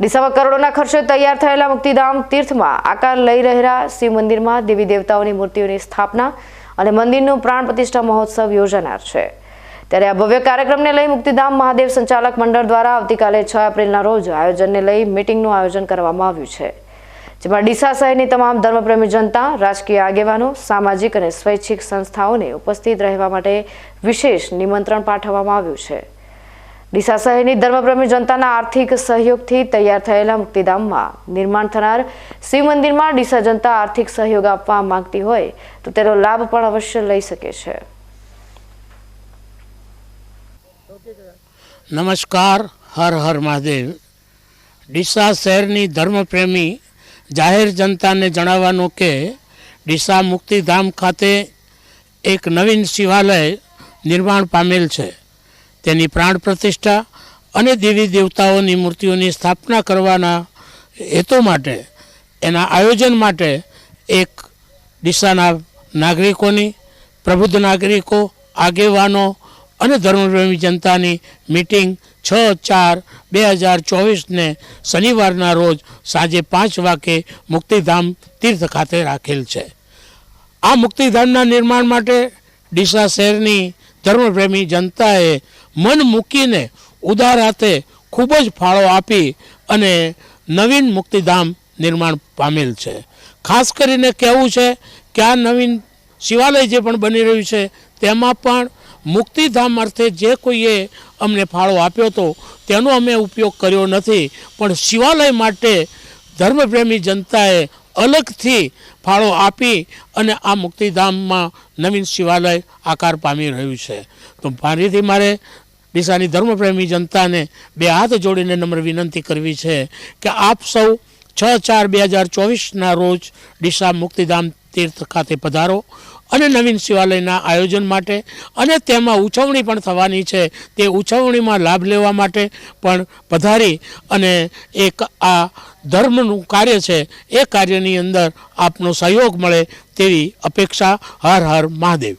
ડીસામાં કરોડોના ખર્ચે તૈયાર થયેલા મુક્તિધામ તીર્થમાં આકાર લઈ રહેલા શિવ મંદિરમાં દેવી દેવતાઓની મૂર્તિઓની સ્થાપના અને મંદિરનું પ્રાણ પ્રતિષ્ઠા મહોત્સવ યોજાનાર છે. ત્યારે આ ભવ્ય કાર્યક્રમને લઈ મુક્તિધામ મહાદેવ સંચાલક મંડળ દ્વારા આવતીકાલે છ એપ્રિલના રોજ આયોજનને લઈ મિટિંગનું આયોજન કરવામાં આવ્યું છે. જેમાં ડીસા શહેરની તમામ ધર્મપ્રેમી જનતા, રાજકીય આગેવાનો, સામાજિક અને સ્વૈચ્છિક સંસ્થાઓને ઉપસ્થિત રહેવા માટે વિશેષ નિમંત્રણ પાઠવવામાં આવ્યું છે. ડીસા શહેરની ધર્મપ્રેમી જનતાના આર્થિક સહયોગથી તૈયાર થયેલા મુક્તિધામમાં નિર્માણ થનાર શિવ મંદિરમાં ડીસા જનતા આર્થિક સહયોગ આપવા માંગતી હોય તો તેનો લાભ પણ અવશ્ય લઈ શકે છે. નમસ્કાર, હર હર મહાદેવ. ડીસા શહેરની ધર્મપ્રેમી જાહેર જનતાને જણાવવાનું કે ડીસા મુક્તિધામ ખાતે એક નવીન શિવાલય નિર્માણ પામેલ છે. તેની પ્રાણ પ્રતિષ્ઠા અને દેવી દેવતાઓની મૂર્તિઓની સ્થાપના કરવાના હેતુ માટે, એના આયોજન માટે એક ડીસાના નાગરિકોની, પ્રબુદ્ધ નાગરિકો, આગેવાનો અને ધર્મપ્રેમી જનતાની મિટિંગ છ ચાર બે હજાર ચોવીસને શનિવારના રોજ સાંજે પાંચ વાગે મુક્તિધામ તીર્થ ખાતે રાખેલ છે. આ મુક્તિધામના નિર્માણ માટે ડીસા શહેરની ધર્મપ્રેમી જનતાએ મન મૂકીને ઉદાર હાથે ખૂબ જ ફાળો આપી અને નવીન મુક્તિધામ નિર્માણ પામેલ છે. ખાસ કરીને કહેવું છે કે આ નવીન શિવાલય જે પણ બની રહ્યું છે, તેમાં પણ મુક્તિધામ અર્થે જે કોઈએ અમને ફાળો આપ્યો હતો તેનો અમે ઉપયોગ કર્યો નથી. પણ શિવાલય માટે ધર્મપ્રેમી જનતાએ અલગથી ફાળો આપી અને આ મુક્તિધામમાં નવીન શિવાલય આકાર પામી રહ્યું છે. તો ફરીથી મારે ડીસાની ધર્મપ્રેમી જનતાને બે હાથ જોડીને નમ્ર વિનંતી કરવી છે કે આપ સૌ છ ચાર બે હજાર ચોવીસના રોજ ડીસા મુક્તિધામ તીર્થ ખાતે પધારો અને નવીન શિવાલયના આયોજન માટે અને તેમાં ઉજવણી પણ થવાની છે. તે ઉજવણીમાં લાભ લેવા માટે પણ પધારી અને એક આ ધર્મનું કાર્ય છે. એ કાર્યની અંદર આપનો સહયોગ મળે તેવી અપેક્ષા. હર હર મહાદેવ.